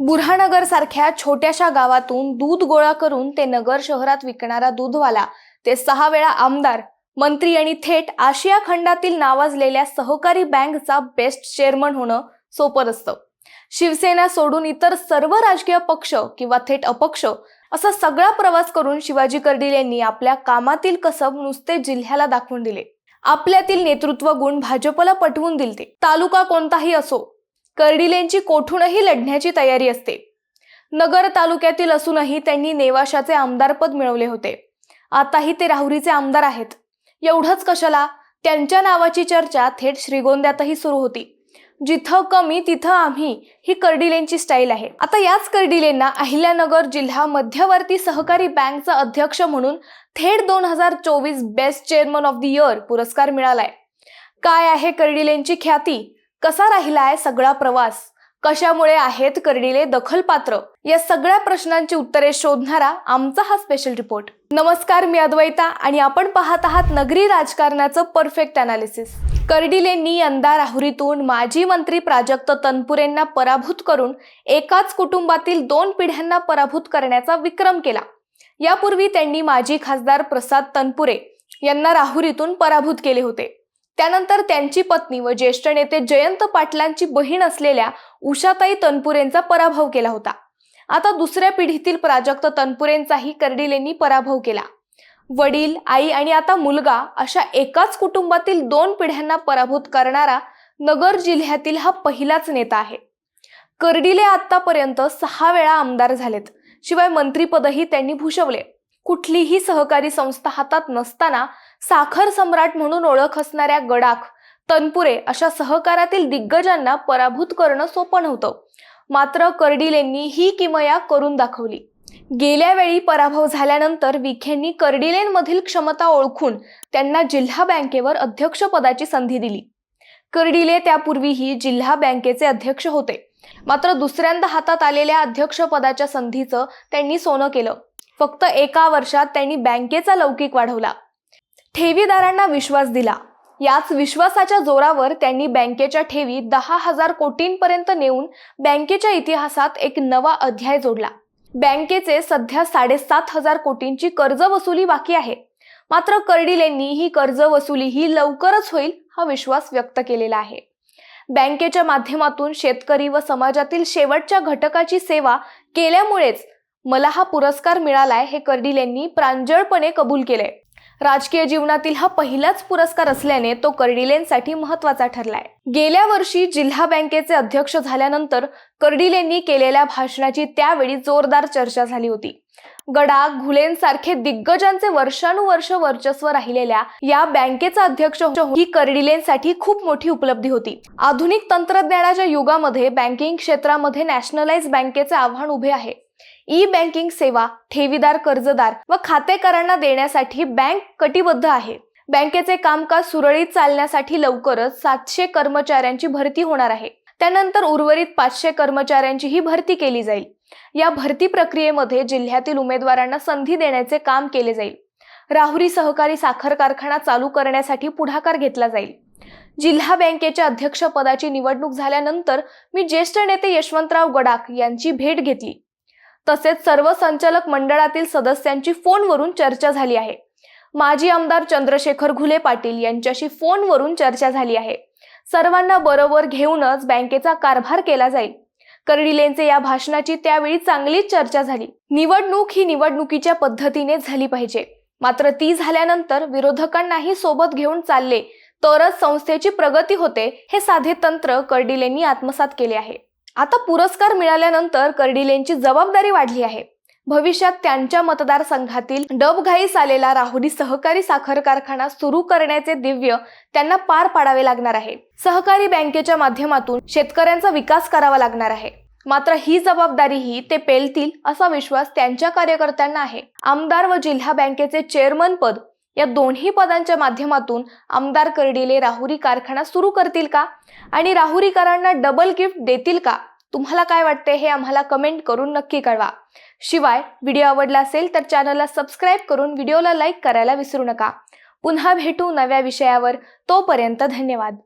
बुऱ्हाणगर सारख्या छोट्याशा गावातून दूध गोळा करून ते नगर शहरात विकणारा दूधवाला ते सहा वेळा आमदार मंत्री आणि थेट आशिया खंडातील नावाजलेल्या सहकारी बँकचा बेस्ट चेअरमन होणं सोपं नसतं. शिवसेना सोडून इतर सर्व राजकीय पक्ष किंवा थेट अपक्ष असा सगळा प्रवास करून शिवाजी कर्डिल यांनी आपल्या कामातील कसब नुसते जिल्ह्याला दाखवून दिले. आपल्यातील नेतृत्व गुण भाजपला पटवून दिले तालुका कोणताही असो कर्डिलेंची कोठूनही लढण्याची तयारी असते. नगर तालुक्यातील असूनही त्यांनी नेवाशाचे आमदारपद मिळवले होते. आताही ते राहुरीचे आमदार आहेत. एवढंच कशाला? त्यांच्या नावाची चर्चा थेट श्रीगोंद्यातही सुरू होती. जिथं कमी तिथं आम्ही ही कर्डिलेंची स्टाईल आहे. आता याच कर्डिलेंना अहिल्यानगर जिल्हा मध्यवर्ती सहकारी बँकचा अध्यक्ष म्हणून थेट दोन हजार चोवीस best chairman of the year पुरस्कार मिळालाय. काय आहे कर्डिलेंची ख्याती? कसा राहिलाय सगळा प्रवास? कशामुळे आहेत कर्डिले दखलपात्र? या सगळ्या प्रश्नांची उत्तरे शोधणारा आमचा हा स्पेशल रिपोर्ट नमस्कार मी अद्वैता आणि आपण पाहत आहात नगरी राजकारणाचं परफेक्ट अनालिसिस कर्डिलेंनी यंदा राहुरीतून माजी मंत्री प्राजक्त तनपुरेंना पराभूत करून एकाच कुटुंबातील दोन पिढ्यांना पराभूत करण्याचा विक्रम केला. यापूर्वी त्यांनी माजी खासदार प्रसाद तनपुरे यांना राहुरीतून पराभूत केले होते. त्यानंतर त्यांची पत्नी व ज्येष्ठ नेते जयंत पाटलांची बहीण असलेल्या उषाताई तनपुरेंचा पराभव केला होता. आता दुसऱ्या पिढीतील प्राजक्त तनपुरेंचाही कर्डिलेंनी पराभव केला. वडील आई आणि आता मुलगा अशा एकाच कुटुंबातील दोन पिढ्यांना पराभूत करणारा नगर जिल्ह्यातील हा पहिलाच नेता आहे. कर्डिले आतापर्यंत सहा वेळा आमदार झालेत. शिवाय मंत्रीपदही त्यांनी भूषवले. कुठलीही सहकारी संस्था हातात नसताना साखर सम्राट म्हणून ओळख असणाऱ्या गडाख तनपुरे अशा सहकारातील दिग्गजांना पराभूत करणं सोपं नव्हतं. मात्र कर्डिलेंनी ही किमया करून दाखवली. गेल्या वेळी पराभव झाल्यानंतर विखेंनी कर्डिलेंमधील क्षमता ओळखून त्यांना जिल्हा बँकेवर अध्यक्षपदाची संधी दिली. कर्डिले त्यापूर्वीही जिल्हा बँकेचे अध्यक्ष होते. मात्र दुसऱ्यांदा हातात आलेल्या अध्यक्षपदाच्या संधीचं त्यांनी सोनं केलं. फक्त एका वर्षात त्यांनी बँकेचा लौकिक वाढवला. ठेवीदारांना विश्वास दिला. याच विश्वासाच्या जोरावर त्यांनी बँकेच्या ठेवी दहा हजार कोटींपर्यंत नेऊन बँकेच्या इतिहासात एक नवा अध्याय जोडला. बँकेचे सध्या साडेसात हजार कोटींची कर्ज वसुली बाकी आहे. मात्र कर्डिलेंनी ही कर्ज वसुली ही लवकरच होईल हा विश्वास व्यक्त केलेला आहे. बँकेच्या माध्यमातून शेतकरी व समाजातील शेवटच्या घटकाची सेवा केल्यामुळेच मला हा पुरस्कार मिळालाय हे कर्डिलेंनी प्रांजळपणे कबूल केलंय. राजकीय जीवनातील हा पहिलाच पुरस्कार असल्याने तो कर्डिलेंसाठी महत्त्वाचा ठरलाय. गेल्या वर्षी जिल्हा बँकेचे अध्यक्ष झाल्यानंतर कर्डिलेंनी केलेल्या भाषणाची त्यावेळी जोरदार चर्चा झाली होती. गडा घुलेंसारखे दिग्गजांचे वर्षानुवर्ष वर्चस्व राहिलेल्या या बँकेचा अध्यक्ष ही कर्डिलेंसाठी खूप मोठी उपलब्धी होती. आधुनिक तंत्रज्ञानाच्या युगामध्ये बँकिंग क्षेत्रामध्ये नॅशनलाइज बँकेचे आव्हान उभे आहे. ई बँकिंग सेवा ठेवीदार कर्जदार व खातेकरांना देण्यासाठी बँक कटिबद्ध आहे. बँकेचे कामकाज सुरळीत चालण्यासाठी लवकरच सातशे कर्मचाऱ्यांची भरती होणार आहे. त्यानंतर उर्वरित पाचशे कर्मचाऱ्यांचीही भरती केली जाईल. या भरती प्रक्रियेमध्ये जिल्ह्यातील उमेदवारांना संधी देण्याचे काम केले जाईल. राहुरी सहकारी साखर कारखाना चालू करण्यासाठी पुढाकार घेतला जाईल. जिल्हा बँकेच्या अध्यक्षपदाची निवडणूक झाल्यानंतर मी ज्येष्ठ नेते यशवंतराव गडाख यांची भेट घेतली. तसेच सर्व संचालक मंडळातील सदस्यांची फोनवरून चर्चा झाली आहे. माजी आमदार चंद्रशेखर घुले पाटील यांच्याशी फोनवरून चर्चा झाली आहे. सर्वांना बरोबर घेऊनच बँकेचा कारभार केला जाईल. कर्डिलेंचे या भाषणाची त्यावेळी चांगलीच चर्चा झाली. निवडणूक ही निवडणुकीच्या पद्धतीने झाली पाहिजे. मात्र ती झाल्यानंतर विरोधकांनाही सोबत घेऊन चालले तरच संस्थेची प्रगती होते हे साधे तंत्र कर्डिलेंनी आत्मसात केले आहे. आता पुरस्कार मिळाल्यानंतर कर्डिलेंची जबाबदारी वाढली आहे. भविष्यात त्यांच्या मतदारसंघातील डबघाईस आलेला राहुरी सहकारी साखर कारखाना सुरू करण्याचे दिव्य त्यांना पार पाडावे लागणार आहे. सहकारी बँकेच्या माध्यमातून शेतकऱ्यांचा विकास करावा लागणार आहे. मात्र ही जबाबदारीही ते पेलतील असा विश्वास त्यांच्या कार्यकर्त्यांना आहे. आमदार व जिल्हा बँकेचे चेअरमन पद या दोन्ही पदांच्या माध्यमातून आमदार कर्डिले राहुरी कारखाना सुरू करतील का? आणि राहुरीकरांना डबल गिफ्ट देतील का? तुम्हाला काय वाटते हे आम्हाला कमेंट करून नक्की कळवा. शिवाय व्हिडिओ आवडला असेल तर चॅनलला सबस्क्राईब करून व्हिडिओला लाईक करायला विसरू नका. पुन्हा भेटू नव्या विषयावर. तोपर्यंत धन्यवाद.